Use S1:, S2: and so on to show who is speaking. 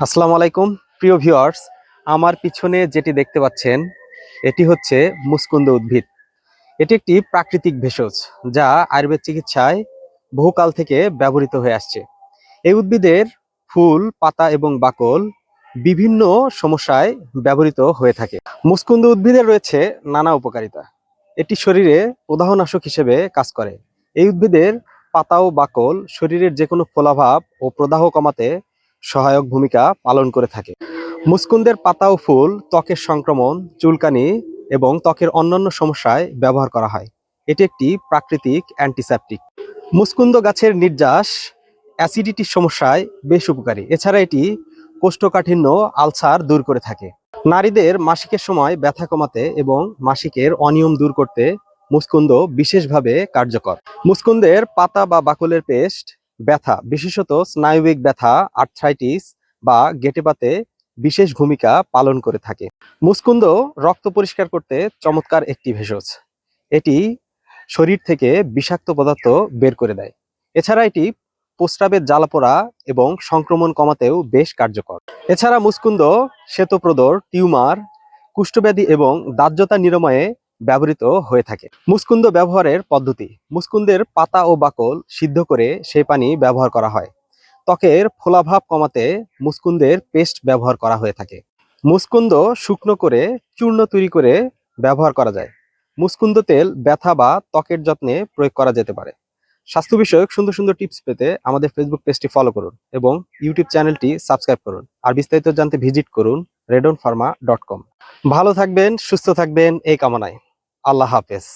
S1: আসসালামু আলাইকুম, প্রিয় ভিউয়ার্স। আমার পিছনে যেটি দেখতে পাচ্ছেন, এটি হচ্ছে মুস্কুন্দ উদ্ভিদ। এটি একটি প্রাকৃতিক ভেষজ যা আয়ুর্বেদ চিকিৎসায় বহুকাল থেকে ব্যবহৃত হয়ে আসছে। এই উদ্ভিদের ফুল, পাতা এবং বাকল বিভিন্ন সমস্যায় ব্যবহৃত হয়ে থাকে। মুস্কুন্দ উদ্ভিদের রয়েছে নানা উপকারিতা। এটি শরীরে প্রদাহনাশক হিসেবে কাজ করে। এই উদ্ভিদের পাতা ও বাকল শরীরের যে কোনো ফোলাভাব ও প্রদাহ কমাতে সহায়ক ভূমিকা পালন করে থাকে। মুস্কুন্দের পাতা ও ফুল, ত্বকের সংক্রমণ, চুলকানি এবং ত্বকের অন্যান্য সমস্যায় ব্যবহার করা হয়। এটি একটি প্রাকৃতিক অ্যান্টিসেপটিক। মুস্কুন্দ গাছের নির্যাস অ্যাসিডিটির সমস্যায় বেশ উপকারী। এছাড়া এটি কোষ্ঠকাঠিন্য, আলসার দূর করে থাকে। নারীদের মাসিকের সময় ব্যথা কমাতে এবং মাসিকের অনিয়ম দূর করতে মুস্কুন্দ বিশেষভাবে কার্যকর। মুসকুন্দের পাতা বা বাকলের পেস্ট ব্যথা, বিশেষত স্নায়ুবিক ব্যথা আর্থ্রাইটিস বা গেটেপাতে বিশেষ ভূমিকা পালন করে থাকে। মুস্কুন্দ রক্ত পরিষ্কার করতে চমৎকার একটি ভেষজ। এটি শরীর থেকে বিষাক্ত পদার্থ বের করে দেয়। এছাড়া এটি প্রস্রাবের জ্বালাপোড়া এবং সংক্রমণ কমাতেও বেশ কার্যকর। এছাড়া মুস্কুন্দ শ্বেতপ্রদর, টিউমার, কুষ্ঠব্যাধি এবং দাহ্যতা নিরাময়ে ব্যবহৃত হয়ে থাকে। মুস্কুন্দ ব্যবহারের পদ্ধতি। মুসকুন্দের পাতা ও বাকল সিদ্ধ করে সেই পানি ব্যবহার করা হয়। ত্বকের ফোলাভাব কমাতে মুসকুন্দের পেস্ট ব্যবহার করা হয়ে থাকে। মুসকুন্দ শুকনো করে চূর্ণ তৈরি করে ব্যবহার করা যায়। মুস্কুন্দ তেল ব্যথা বা ত্বকের যত্নে প্রয়োগ করা যেতে পারে। স্বাস্থ্য বিষয়ক সুন্দর সুন্দর টিপস পেতে আমাদের ফেসবুক পেজটি ফলো করুন এবং ইউটিউব চ্যানেলটি সাবস্ক্রাইব করুন। আর বিস্তারিত জানতে ভিজিট করুন রেডন ফার্মা ডট কম ভালো থাকবেন, সুস্থ থাকবেন, এই কামনায়। আল্লাহ হাফেজ।